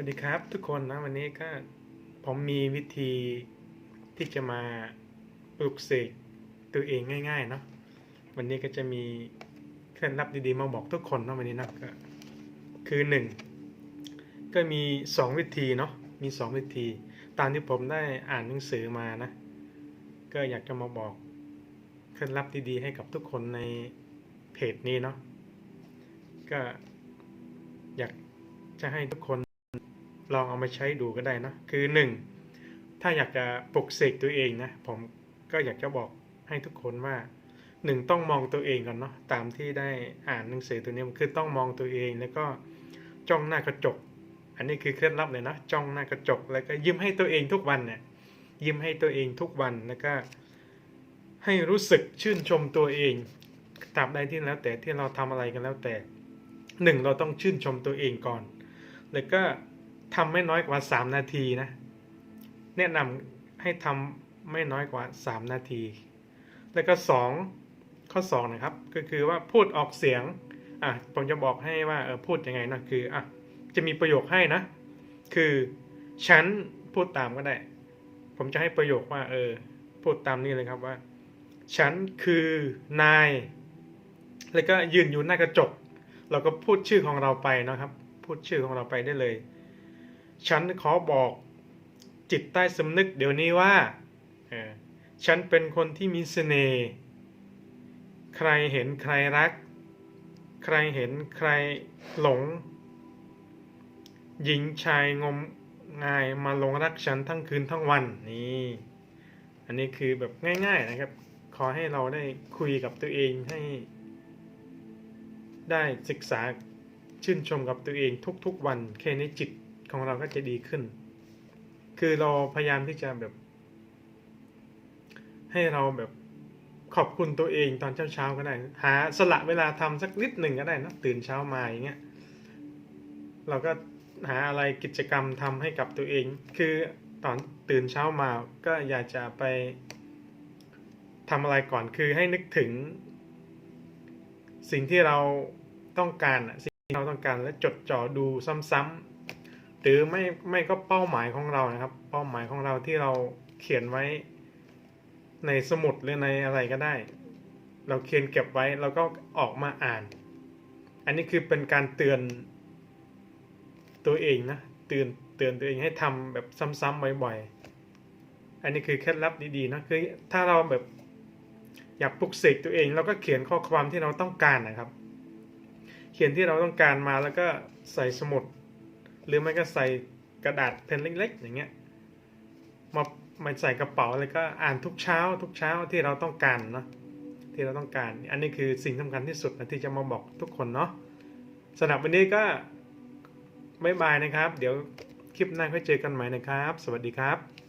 วัสดีครับทุกคนนะวันนี้ก็ผมมีวิธีที่จะมาปลุกเสกตัวเองง่ายๆเนาะวันนี้ก็จะมีเคล็ดลับดีๆมาบอกทุกคนเนาะวันนี้นะก็คือหนึ่งก็มีสองวิธีเนาะมีสองวิธี ตามที่ผมได้อ่านหนังสือมานะ ก็อยากจะมาบอกเคล็ดลับดีๆให้กับทุกคนในเพจนี้เนาะก็อยากจะให้ทุกคน ลองเอามาใช้ดูก็ได้นะ คือหนึ่งถ้าอยากจะปลุกเสกตัวเองนะ ผมก็อยากจะบอกให้ทุกคนว่าหนึ่งต้องมองตัวเองก่อนเนาะตามที่ได้อ่านหนังสือตัวนี้มันคือต้องมองตัวเองแล้วก็จ้องหน้ากระจก อันนี้คือเคล็ดลับเลยนะจ้องหน้ากระจก แล้วก็ยิ้มให้ตัวเองทุกวันเนี่ยยิ้มให้ตัวเองทุกวันแล้วก็ให้รู้สึกชื่นชมตัวเองตราบใดที่แล้ว แต่ที่เราทำอะไรกันแล้วแต่หนึ่งเราต้องชื่นชมตัวเองก่อน แล้วก็ ทำไม่น้อยกว่า 3 นาทีนะ แนะนำให้ทำไม่น้อยกว่า 3 นาที แล้วก็ 2 ข้อ 2 นะครับ ก็คือว่าพูดออกเสียง อะ ผมจะบอกให้ว่าเออพูดยังไงนะคือ อะ จะมีประโยคให้นะ คือฉันพูดตามก็ได้ ผมจะให้ประโยคว่า เออ พูดตามนี้เลยครับว่า ฉันคือนาย แล้วก็ยืนอยู่หน้ากระจก เราก็พูดชื่อของเราไปนะครับ พูดชื่อของเราไปได้เลย ฉันขอบอกจิตใต้สำนึกเดี๋ยวนี้ว่า ฉันเป็นคนที่มีเสน่ห์ ใครเห็นใครรัก ใครเห็นใครหลง หญิงชายงมงายมาลงรักฉันทั้งคืนทั้งวันนี่ อันนี้คือแบบง่ายๆนะครับ ขอให้เราได้คุยกับตัวเองให้ ได้ศึกษาชื่นชมกับตัวเองทุกๆวันแค่นี้จิต ของเราก็จะดีขึ้น คือเราพยายามที่จะแบบ ให้เราแบบขอบคุณตัวเองตอนเช้าๆก็ได้ หาสละเวลาทำสักนิดหนึ่งก็ได้นะตื่นเช้ามาอย่างเงี้ยเราก็หาอะไรกิจกรรมทำให้กับตัวเอง คือตอนตื่นเช้ามาก็อยากจะไปทำอะไรก่อนคือให้นึกถึง สิ่งที่เราต้องการสิ่งที่เราต้องการและจดจ่อดูซ้ำๆ หรือไม่ไม่ก็เป้าหมายของเรานะครับ เป้าหมายของเราที่เราเขียนไว้ในสมุดหรือในอะไรก็ได้ เราเขียนเก็บไว้แล้วก็ออกมาอ่าน อันนี้คือเป็นการเตือนตัวเองนะเตือนเตือนตัวเองให้ทำแบบซ้ำๆบ่อยๆ อันนี้คือเคล็ดลับดีๆนะคือถ้าเราแบบอยากปลุกเสกตัวเองเราก็เขียนข้อความที่เราต้องการนะครับ เขียนที่เราต้องการมาแล้วก็ใส่สมุด หรือไม่ก็ใส่กระดาษเพนเล็ก ๆ อย่างเงี้ยมามาใส่กระเป๋าแล้วก็อ่านทุกเช้า ทุกเช้าที่เราต้องการเนาะที่เราต้องการ อันนี้คือสิ่งสำคัญที่สุดนะที่จะมาบอกทุกคนเนาะสำหรับวันนี้ก็บายบายนะครับ เดี๋ยวคลิปหน้าค่อยเจอกันใหม่นะครับ สวัสดีครับ